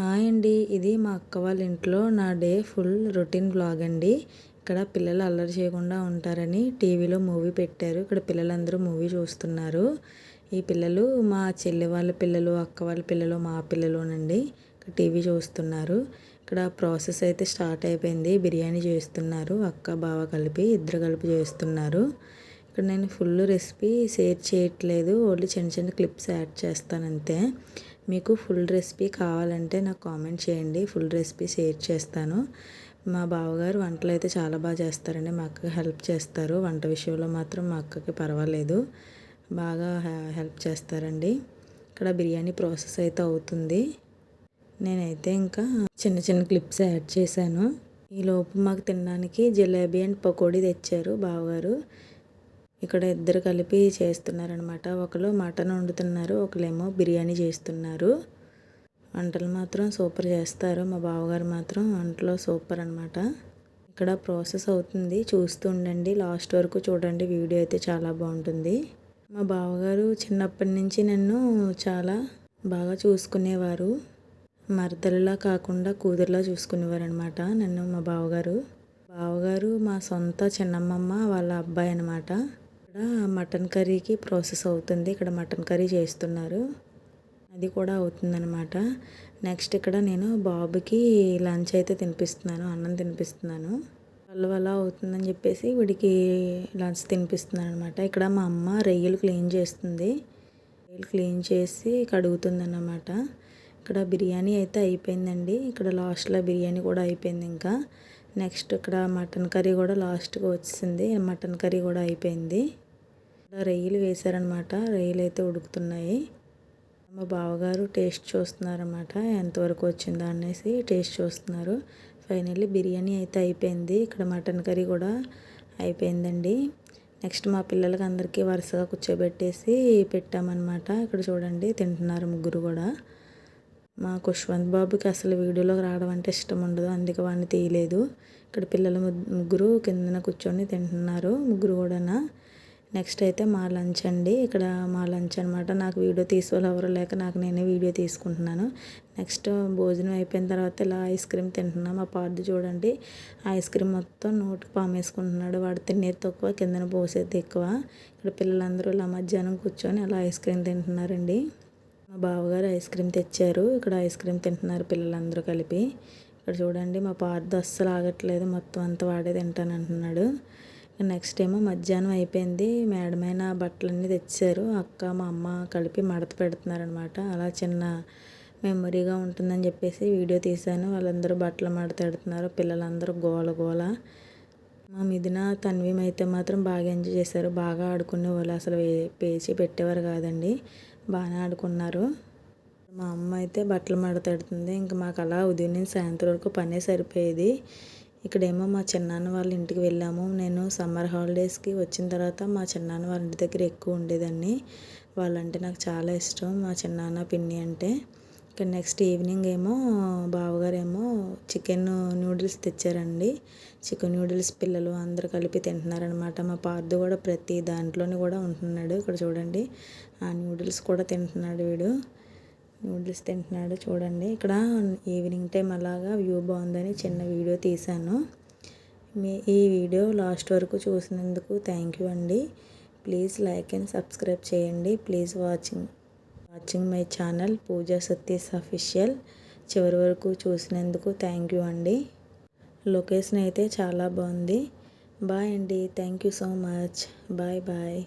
Hi అండి. ఇది మా అక్క వాళ్ళ ఇంట్లో నా డే ఫుల్ రొటీన్ బ్లాగ్ అండి. ఇక్కడ పిల్లలు అల్లరి చేయకుండా ఉంటారని టీవీలో మూవీ పెట్టారు. ఇక్కడ పిల్లలందరూ మూవీ చూస్తున్నారు. ఈ పిల్లలు మా చెల్లి వాళ్ళ పిల్లలు అక్క వాళ్ళ పిల్లలు మా పిల్లలునండి. ఇక్కడ టీవీ చూస్తున్నారు. ఇక్కడ ప్రాసెస్ అయితే స్టార్ట్ అయిపోయింది. బిర్యానీ చేస్తున్నారు. అక్క బావ కలిపి ఇద్దరు కలిపి చేస్తున్నారు. ఇక్కడ నేను ఫుల్ రెసిపీ షేర్ చేయట్లేదు. ఓన్లీ చిన్న చిన్న క్లిప్స్ యాడ్ చేస్తాను అంతే. మీకు ఫుల్ రెసిపీ కావాలంటే నాకు కామెంట్ చేయండి. ఫుల్ రెసిపీ షేర్ చేస్తాను. మా బావగారు వంటలు అయితే చాలా బాగా చేస్తారండి. మా అక్కకి హెల్ప్ చేస్తారు. వంట విషయంలో మాత్రం మా అక్కకి పర్వాలేదు. బాగా హెల్ప్ చేస్తారండి. ఇక్కడ బిర్యానీ ప్రాసెస్ అయితే అవుతుంది. నేనైతే ఇంకా చిన్న చిన్న క్లిప్స్ యాడ్ చేశాను. ఈలోపు మాకు తినడానికి జిలేబీ అండ్ పకోడీ తెచ్చారు బావగారు. ఇక్కడ ఇద్దరు కలిపి చేస్తున్నారనమాట. ఒకరు మటన్ వండుతున్నారు ఒకరేమో బిర్యానీ చేస్తున్నారు. వంటలు మాత్రం సూపర్ చేస్తారు. మా బావగారు మాత్రం వంటలో సూపర్ అనమాట. ఇక్కడ ప్రాసెస్ అవుతుంది. చూస్తూ ఉండండి. లాస్ట్ వరకు చూడండి. వీడియో అయితే చాలా బాగుంటుంది. మా బావగారు చిన్నప్పటి నుంచి నన్ను చాలా బాగా చూసుకునేవారు. మరదలిలా కాకుండా కూతురులా చూసుకునేవారు అనమాట నన్ను మా బావగారు. బావగారు మా సొంత చిన్నమ్మమ్మ వాళ్ళ అబ్బాయి అనమాట. మటన్ కర్రీకి ప్రాసెస్ అవుతుంది. ఇక్కడ మటన్ కర్రీ చేస్తున్నారు. అది కూడా అవుతుందనమాట నెక్స్ట్ ఇక్కడ నేను బాబుకి లంచ్ అయితే తినిపిస్తున్నాను. అన్నం తినిపిస్తున్నాను. వాళ్ళు అలా అవుతుందని చెప్పేసి వీడికి లంచ్ తినిపిస్తున్నాను అనమాట ఇక్కడ మా అమ్మ రొయ్యలు క్లీన్ చేస్తుంది. రొయ్యలు క్లీన్ చేసి కడుగుతుంది అన్నమాట ఇక్కడ బిర్యానీ అయితే అయిపోయిందండి. ఇక్కడ లాస్ట్లో బిర్యానీ కూడా అయిపోయింది ఇంకా. నెక్స్ట్ ఇక్కడ మటన్ కర్రీ కూడా లాస్ట్గా వచ్చింది. మటన్ కర్రీ కూడా అయిపోయింది. రొయ్యలు వేశారనమాట. రొయ్యలు అయితే ఉడుకుతున్నాయి. మా బావగారు టేస్ట్ చూస్తున్నారనమాట. ఎంతవరకు వచ్చిందో అనేసి టేస్ట్ చూస్తున్నారు. ఫైనల్లీ బిర్యానీ అయితే అయిపోయింది. ఇక్కడ మటన్ కర్రీ కూడా అయిపోయిందండి. నెక్స్ట్ మా పిల్లలకి అందరికీ వరుసగా కూర్చోబెట్టేసి పెట్టామన్నమాట ఇక్కడ చూడండి తింటున్నారు ముగ్గురు కూడా. మా కుష్వంత్ బాబుకి అసలు వీడియోలోకి రావడం అంటే ఇష్టం ఉండదు. అందుకే వాడిని తీయలేదు. ఇక్కడ పిల్లలు ముగ్గురు కిందన కూర్చొని తింటున్నారు ముగ్గురు కూడా నెక్స్ట్ అయితే మా లంచ్ అండి. ఇక్కడ మా లంచ్ అనమాట నాకు వీడియో తీసుకోవాలి ఎవరు లేక నాకు నేనే వీడియో తీసుకుంటున్నాను. నెక్స్ట్ భోజనం అయిపోయిన తర్వాత ఇలా ఐస్ క్రీమ్ తింటున్నాం. మా పార్ది చూడండి. ఐస్ క్రీమ్ మొత్తం నోటికి పామేసుకుంటున్నాడు. వాడు తినేది తక్కువ కిందన పోసేది ఎక్కువ. ఇక్కడ పిల్లలందరూ ఇలా మధ్యాహ్నం కూర్చొని అలా ఐస్ క్రీమ్ తింటున్నారండి. మా బావగారు ఐస్ క్రీమ్ తెచ్చారు. ఇక్కడ ఐస్ క్రీమ్ తింటున్నారు పిల్లలందరూ కలిపి. ఇక్కడ చూడండి మా పార్ది అస్సలు ఆగట్లేదు. మొత్తం అంతా వాడే తింటాను అంటున్నాడు నెక్స్ట్ ఏమో మధ్యాహ్నం అయిపోయింది. మేడమైన బట్టలన్నీ తెచ్చారు. అక్క మా అమ్మ కలిపి మడత పెడుతున్నారనమాట అలా చిన్న మెమొరీగా ఉంటుందని చెప్పేసి వీడియో తీశాను. వాళ్ళందరూ బట్టలు మడత పెడుతున్నారు. పిల్లలందరూ గోల గోల. మా మిదిన తన్వీం అయితే మాత్రం బాగా ఎంజాయ్ చేశారు. బాగా ఆడుకునే వాళ్ళు అసలు పేచి పెట్టేవారు కాదండి. బాగానే ఆడుకున్నారు. మా అమ్మ అయితే బట్టలు మడతెడుతుంది ఇంకా మాకు అలా ఉదయం నుంచి సాయంత్రం వరకు పనే సరిపోయేది. ఇక్కడేమో మా చిన్నాన్న వాళ్ళ ఇంటికి వెళ్ళాము. నేను సమ్మర్ హాలిడేస్కి వచ్చిన తర్వాత మా చిన్నాన్న వాళ్ళ ఇంటి దగ్గర ఎక్కువ ఉండేదాన్ని. వాళ్ళంటే నాకు చాలా ఇష్టం మా చిన్నాన్న పిన్ని అంటే. ఇక్కడ నెక్స్ట్ ఈవినింగ్ ఏమో బావగారేమో చికెన్ నూడిల్స్ తెచ్చారండి. చికెన్ నూడిల్స్ పిల్లలు అందరు కలిపి తింటున్నారనమాట మా పార్దు కూడా ప్రతి దాంట్లోని కూడా ఉంటున్నాడు. ఇక్కడ చూడండి ఆ నూడిల్స్ కూడా తింటున్నాడు వీడు. నూడిల్స్ తింటున్నాడు చూడండి. ఇక్కడ ఈవినింగ్ టైం అలాగా వ్యూ బాగుందని చిన్న వీడియో తీశాను. మీ ఈ వీడియో లాస్ట్ వరకు చూసినందుకు థ్యాంక్ యూ అండి. ప్లీజ్ లైక్ అండ్ సబ్స్క్రైబ్ చేయండి. Please watching watching my channel Pooja Satish official చివరి వరకు చూసినందుకు థ్యాంక్ యూ అండి. లొకేషన్ అయితే చాలా బాగుంది. బాయ్ అండి. Thank you so much bye bye